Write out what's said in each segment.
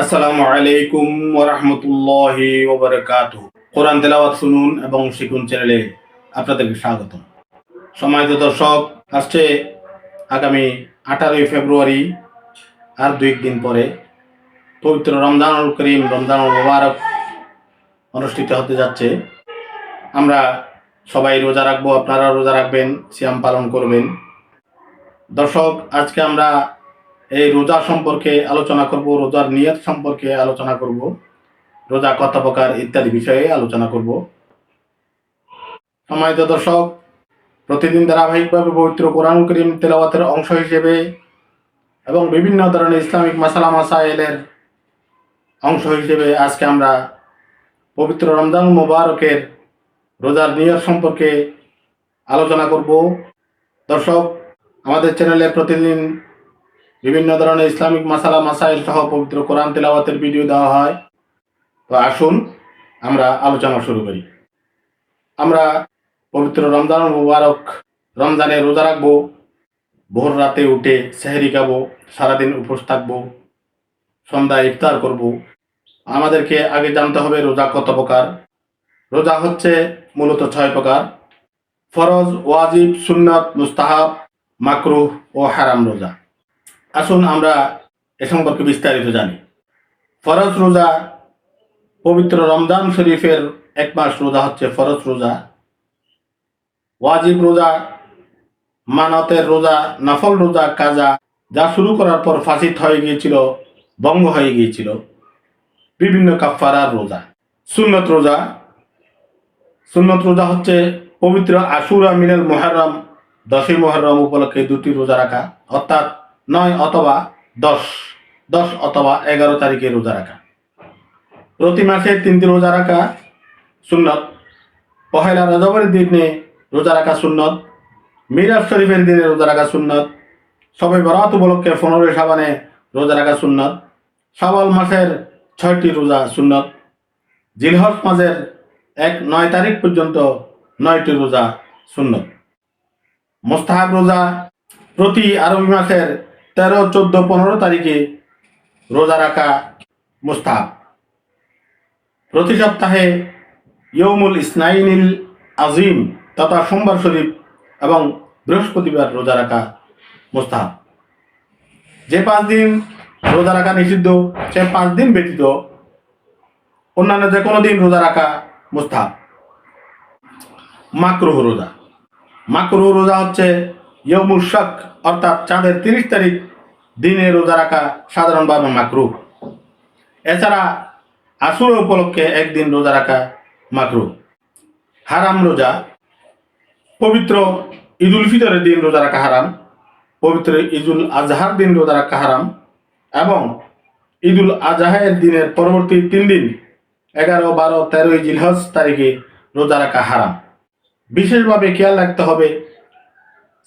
আসসালামু আলাইকুম ওরহমতুল্লাহি ওবরাকাত কোরআন তেলাওয়াত শুনুন এবং শিখুন চ্যানেলে আপনাদেরকে স্বাগত সম্মানিত দর্শক আসছে আগামী আঠারোই ফেব্রুয়ারি, আর দুই দিন পরে পবিত্র রমজানুল করিম, রমজানুল মুবারক অনুষ্ঠিত হতে যাচ্ছে। আমরা সবাই রোজা রাখব আপনারা রোজা রাখবেন, সিয়াম পালন করবেন। দর্শক, আজকে আমরা এই রোজা সম্পর্কে আলোচনা করব, রোজার নিয়ত সম্পর্কে আলোচনা করব, রোজা কত প্রকার ইত্যাদি বিষয়ে আলোচনা করব। সম্মানিত দর্শক, প্রতিদিন ধারাবাহিকভাবে পবিত্র কোরআন করিম তেলাওয়াতের অংশ হিসেবে এবং বিভিন্ন ধরনের ইসলামিক মাসালা মাসাইলের অংশ হিসেবে আজকে আমরা পবিত্র রমজান মোবারকের রোজার নিয়ত সম্পর্কে আলোচনা করব। দর্শক, আমাদের চ্যানেলে প্রতিদিন বিভিন্ন ধরনের ইসলামিক মাসালা, মাসাইল সহ পবিত্র কোরআন তেলাওয়াতের ভিডিও দেওয়া হয়। তো আসুন, আমরা আলোচনা শুরু করি। আমরা পবিত্র রমজান মুবারক, রমজানে রোজা রাখব, ভোর রাতে উঠে সেহেরি খাব, সারাদিন উপোস থাকব, সন্ধ্যায় ইফতার করব। আমাদেরকে আগে জানতে হবে রোজা কত প্রকার। রোজা হচ্ছে মূলত ছয় প্রকার। ফরজ, ওয়াজিব, সুন্নত, মুস্তাহাব, মাকরুহ ও হারাম রোজা। আসুন আমরা এ সম্পর্কে বিস্তারিত জানি। ফরজ রোজা, পবিত্র রমজান শরীফের এক মাস রোজা হচ্ছে ফরজ রোজা। ওয়াজিব রোজা, মানতের রোজা, নফল রোজা, কাজা, যা শুরু করার পর ফাঁসিত হয়ে গিয়েছিল বঙ্গ হয়ে গিয়েছিল। বিভিন্ন কাফারার রোজা। সুন্নত রোজা। সুন্নত রোজা হচ্ছে পবিত্র আশুরা মিনাল মোহারম দশই মোহরম উপলক্ষে দুটি রোজা রাখা। অর্থাৎ নয় অথবা দশ দশ অথবা এগারো তারিখে রোজা রাখা। প্রতি মাসে তিনটি রোজা রাখা সুন্নত। পহেলা রজবের দিনে রোজা রাখা সুন্নত। মিরাজ শরীফের দিনে রোজা রাখা সুন্নত। সবে বরাত উপলক্ষে পনেরোই সাবানে রোজা রাখা সুন্নত। শাওয়াল মাসের ছয়টি রোজা সুন্নত। জিলহস মাসের এক, নয় তারিখ পর্যন্ত নয়টি রোজা সুন্নত। মোস্তাহাব রোজা প্রতি আরবি মাসের তেরো, চোদ্দ, পনেরো তারিখে রোজা রাখা মোস্তাহাব। প্রতি সপ্তাহে ইয়ৌমুল ইসনাইনিল আজিম তথা সোমবার শরীফ এবং বৃহস্পতিবার রোজা রাখা মোস্তাহাব। যে পাঁচ দিন রোজা রাখা নিষিদ্ধ, সে পাঁচ দিন ব্যতীত অন্যান্য যে কোনো দিন রোজা রাখা মোস্তাহাব। মাকরুহ রোজা। মাকরুহ রোজা হচ্ছে ইয়মুল শক, অর্থাৎ চাঁদের তিরিশ তারিখ, দিনে রোজা রাখা সাধারণভাবে মাকরুহ। এছাড়া আসুর উপলক্ষে একদিন রোজা রাখা মাকরুহ। হারাম রোজা, পবিত্র ঈদুল ফিতরের দিন রোজা রাখা হারাম, পবিত্র ঈদুল আজহার দিন রোজা রাখা হারাম, এবং ঈদুল আজহায়ের দিনের পরবর্তী তিন দিন, এগারো, বারো, তেরোই জিলহজ তারিখে রোজা রাখা হারাম। বিশেষভাবে খেয়াল রাখতে হবে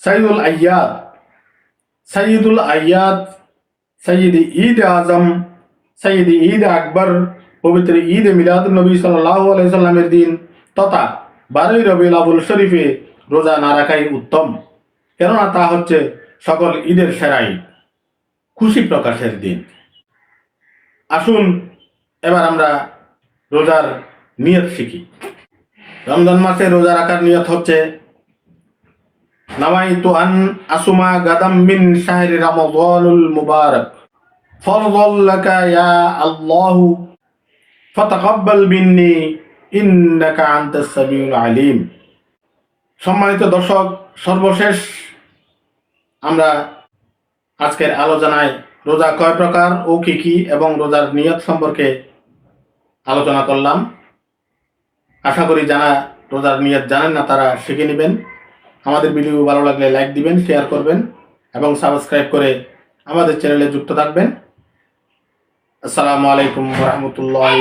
সাইদুল আয়াদ। সঈদুল আয়াদ সঈদ ঈদ আজম সঈদ ঈদ আকবর, পবিত্র ঈদ মিলাদ নবী সাল্লাহ আলাইসাল্লামের দিন তথা বারোই রবিউল আবুল শরীফে রোজা না রাখাই উত্তম। কেননা তা হচ্ছে সকল ঈদের সেরাই খুশি প্রকাশের দিন। আসুন, এবার আমরা রোজার নিয়ত শিখি। রমজান মাসে রোজা রাখার নিয়ত হচ্ছে নাওয়াইতু আন আসুমা গাদাম মিন শাহরি রমাদানুল মুবারক। ফরদাল লাকা ইয়া আল্লাহ, ফাতাকাব্বাল মিন্নি, ইন্নাকা আনতাস সামিউল আলিম। সম্মানিত দর্শক, সর্বশেষ আমরা আজকের আলোচনায় রোজা কয় প্রকার ও কি কি এবং রোজার নিয়ত সম্পর্কে আলোচনা করলাম। আশা করি যারা রোজার নিয়ত জানেন না তারা শিখে নেবেন। আমাদের ভিডিও ভালো লাগলে লাইক দিবেন শেয়ার করবেন এবং সাবস্ক্রাইব করে আমাদের চ্যানেলে যুক্ত থাকবেন। আসসালামু আলাইকুম রহমতুল্লাহ